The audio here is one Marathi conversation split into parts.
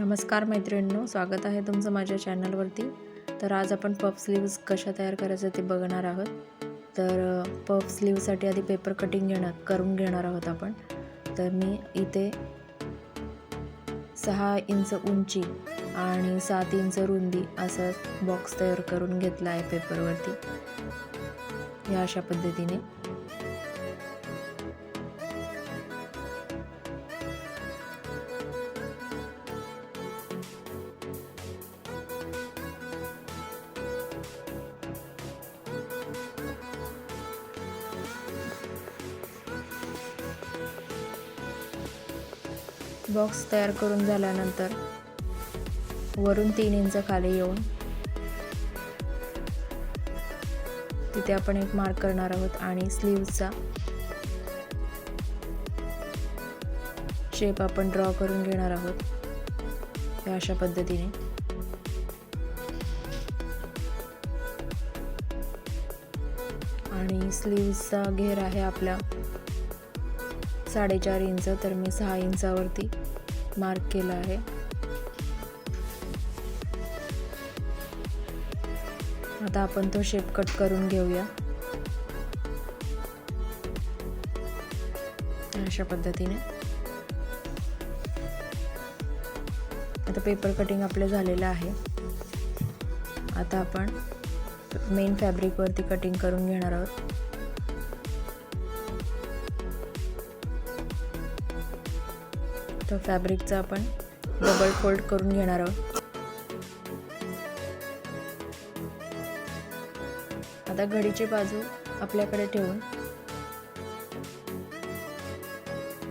नमस्कार मैत्रिणींनो स्वागत आहे तुमचं माझ्या चॅनलवरती. तर आज आपण पफ स्लीव्ज कशा तयार करायचं ते बघणार आहोत. तर पफ स्लीवसाठी आधी पेपर कटिंग घेणार करून घेणार आहोत आपण. तर मी इथे सहा इंच उंची आणि सात इंच रुंदी असा बॉक्स तयार करून घेतला आहे पेपरवरती या अशा पद्धतीने. बॉक्स तयार करून झाल्यानंतर वरून तीन इंच खाली येऊन तिथे आपण एक मार्क करणार आहोत आणि स्लीवचा शेप आपण ड्रॉ करून घेणार आहोत. अशा पद्धतीने. आणि स्लीव्सचा घेर आहे आपला. साडेचार इंच तर मी सहा इंचावरती मार्क केला आहे. आता आपण तो शेप कट करून घेऊया. अशा पद्धतीने. आता पेपर कटिंग आपलं झालेलं आहे. आता आपण मेन फॅब्रिकवरती कटिंग करून घेणार आहोत. तर फॅब्रिकचा आपण डबल फोल्ड करून घेणार आहोत. आता घडीची बाजू आपल्याकडे ठेवून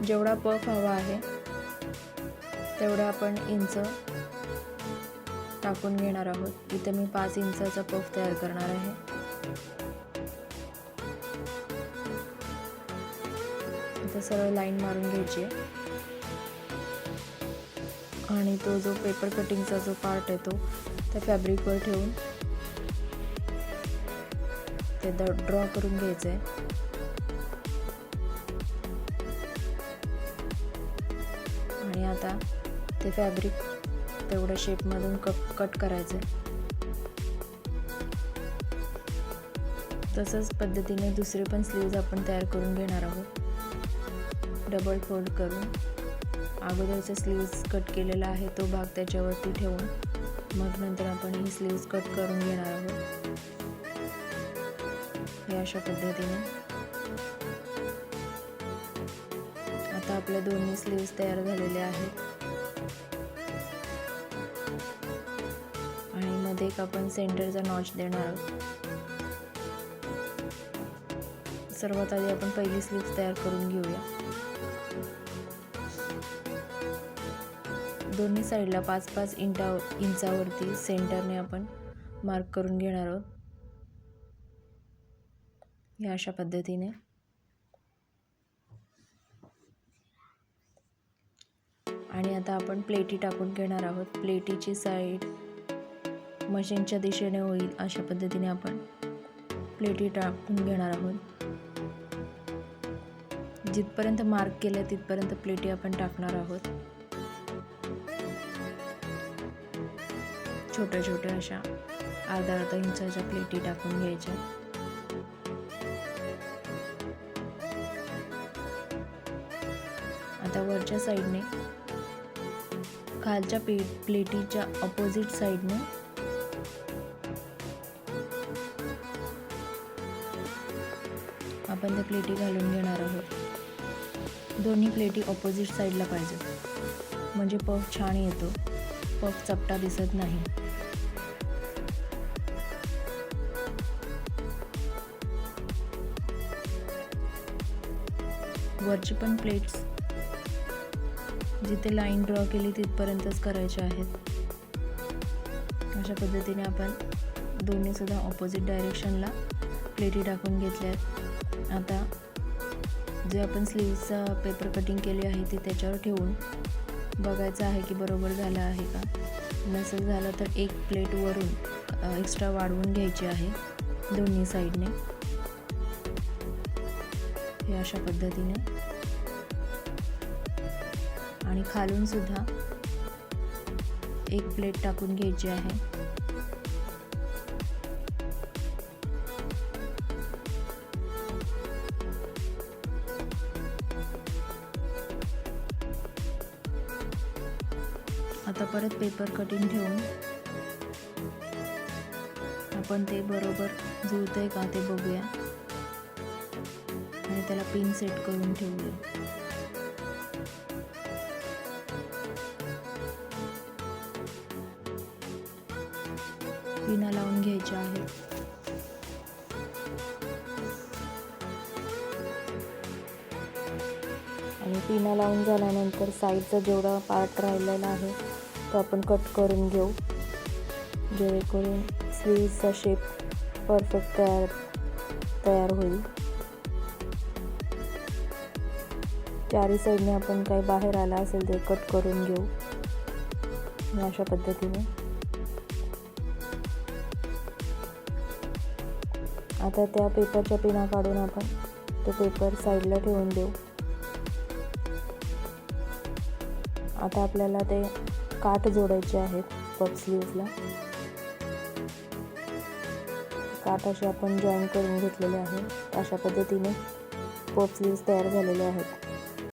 जेवढा पफ हवा आहे तेवढा आपण इंच टाकून घेणार आहोत. इथे मी पाच इंचाचा पफ तयार करणार आहे. इथं सरळ लाईन मारून घ्यायची आहे. आणि तो जो पेपर कटिंगचा जो पार्ट आहे तो त्या फॅब्रिकवर ठेवून ते द ड्रॉ करून घ्यायचं आहे आणि आता ते फॅब्रिक तेवढ्या शेपमधून कट कट करायचं आहे तसंच पद्धतीने दुसरे पण स्लीव्ज आपण तयार करून घेणार आहोत. डबल फोल्ड करून. अगोदरचा स्लीव्ज कट केलेला आहे तो भाग त्याच्यावरती ठेवून मग नंतर आपण ही स्लीव्ज कट करून घेणार आहोत. हे अशा पद्धतीने. आता आपल्या दोन्ही स्लीव्ज तयार झालेल्या आहेत. आणि मध्ये एक आपण सेंटरचा नॉच देणार आहोत. सर्वात आधी आपण पहिली स्लीव्ज तयार करून घेऊया. दोन्ही साईडला पाच पाच इंटा इंचावरती सेंटरने आपण मार्क करून घेणार आहोत. या अशा पद्धतीने. आणि आता आपण प्लेटी टाकून घेणार आहोत. प्लेटीची साईड मशीनच्या दिशेने होईल अशा पद्धतीने आपण प्लेटी टाकून घेणार आहोत. जिथपर्यंत मार्क केलं तिथपर्यंत प्लेटी आपण टाकणार आहोत. छोट्या छोट्या अशा अर्धा अर्धा इंचाच्या प्लेटी टाकून घ्यायच्या. आता वरच्या साईडने खालच्या पे प्लेटीच्या ऑपोजिट साईडने आपण त्या प्लेटी घालून घेणार आहोत. दोन्ही प्लेटी ऑपोजिट साईडला पाहिजे म्हणजे पफ छान येतो. पफ चपटा दिसत नाही. वरची पण प्लेट्स जिथे लाईन ड्रॉ केली तिथपर्यंतच करायच्या आहेत. अशा पद्धतीने आपण दोन्हीसुद्धा ऑपोजिट डायरेक्शनला प्लेटी टाकून घेतल्या आहेत. आता जे आपण स्लीवचा पेपर कटिंग केली आहे ती त्याच्यावर ठेवून बघायचं आहे की बरोबर झालं आहे का? नसेल झालं तर एक प्लेट वरून एक्स्ट्रा वाढवून घ्यायची आहे दोन्ही साईडने हे अशा पद्धतीने. आणि खालून सुद्धा एक प्लेट टाकून घ्यायची आहे. आता परत पेपर कटिंग ठेवून आपण ते बरोबर जुळतंय का ते बघूया. त्याला पिन सेट करून ठेवले. पिना लावून घ्यायच्या आहेत आणि पिना लावून झाल्यानंतर साईडचा जेवढा पार्ट राहिलेला आहे तो आपण कट करून घेऊ. जेणेकरून स्लीवचा शेप परफेक्ट तयार तयार होईल. चारी साईडने आपण काही बाहेर आला असेल ते कट करून घेऊ. अशा पद्धतीने. आता त्या पेपरच्या पिना काढून आपण तो पेपर साईडला ठेवून देऊ. आता आपल्याला ते काठ जोडायचे आहेत पप स्लीवला काठ असे आपण जॉईन करून घेतलेले आहे अशा पद्धतीने पप स्लीव्स तयार झालेले आहेत.